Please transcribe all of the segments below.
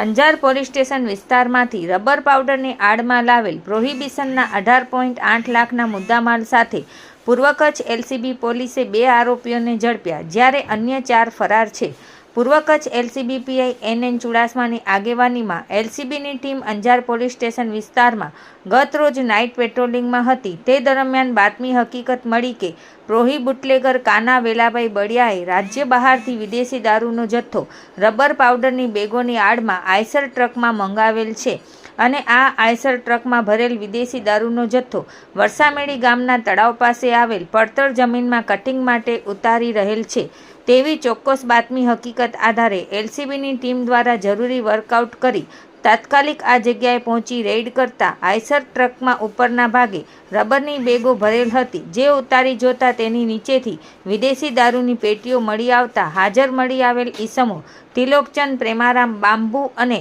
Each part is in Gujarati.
અંજાર પોલીસ સ્ટેશન વિસ્તારમાંથી રબર પાવડરની આડમાં લાવેલ પ્રોહિબિશનના અઢાર પોઈન્ટ આઠ લાખના મુદ્દામાલ સાથે પૂર્વ કચ્છ એલસીબી પોલીસે બે આરોપીઓને ઝડપ્યા, જ્યારે અન્ય ચાર ફરાર છે. પૂર્વ Kutch LCB PI N N ચુડાસમાની આગેવાનીમાં એલસીબીની ટીમ અંજાર પોલીસ સ્ટેશન વિસ્તારમાં ગત રોજ નાઇટ પેટ્રોલિંગમાં હતી. તે દરમિયાન બાતમી હકીકત મળી કે પ્રોહી બુટલેગર કાના વેલાભાઈ બળિયાએ રાજ્ય બહારથી વિદેશી દારૂનો જથ્થો, રબર પાવડરની બેગોની આડમાં આઈસર ટ્રકમાં મંગાવેલ છે અને આ આઈસર ટ્રકમાં ભરેલ વિદેશી દારૂનો જથ્થો વરસામેડી ગામના તળાવ પાસે આવેલ પડતર જમીનમાં કટિંગ માટે ઉતારી રહેલ છે. તેવી ચોક્કસ બાતમી હકીકત આધારે એલસીબીની ટીમ દ્વારા જરૂરી વર્કઆઉટ કરી તાત્કાલિક આ જગ્યાએ પહોંચી રેડ કરતા આઈસર ટ્રકમાં ઉપરના ભાગે રબરની બેગો ભરેલ હતી. જે ઉતારી જોતા તેની નીચેથી વિદેશી દારૂની પેટીઓ મળી આવતા હાજર મળી આવેલ ઈસમો તિલોકચંદ પ્રેમારામ બાંબુ અને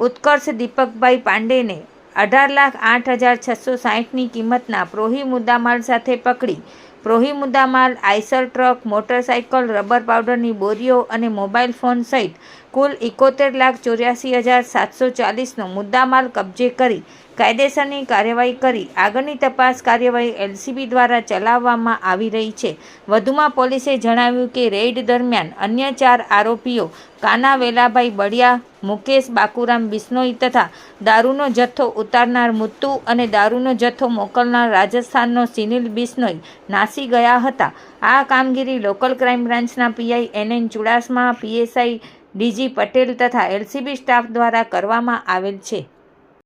ઉત્કર્ષ દીપકભાઈ પાંડેને અઢાર લાખ આઠ હજાર છસો સાહીઠની કિંમતના પ્રોહી મુદ્દામાલ સાથે પકડી પ્રોહી મુદ્દામાલ, આઈસર ટ્રક મોટરસાઇકલ રબર પાવડરની બોરીઓ અને મોબાઈલ ફોન સહિત કુલ એકોતેર લાખ ચોર્યાસી હજાર સાતસો ચાલીસનો મુદ્દામાલ કબજે કરી કાયદેસરની કાર્યવાહી કરી. આગળની તપાસ કાર્યવાહી એલસીબી દ્વારા ચલાવવામાં આવી રહી છે. વધુમાં પોલીસે જણાવ્યું કે રેઇડ દરમિયાન અન્ય ચાર આરોપીઓ કાના વેલાભાઈ બળિયા મુકેશ બાકુરામ બિસ્નોઈ તથા દારૂનો જથ્થો ઉતારનાર મુત્તુ અને દારૂનો જથ્થો મોકલનાર રાજસ્થાનનો સિનિલ બિસ્નોઈ નાસી ગયા હતા. આ કામગીરી લોકલ ક્રાઇમ બ્રાન્ચના PI N N Chudasama, PSI DG Patel તથા એલસીબી સ્ટાફ દ્વારા કરવામાં આવેલ છે.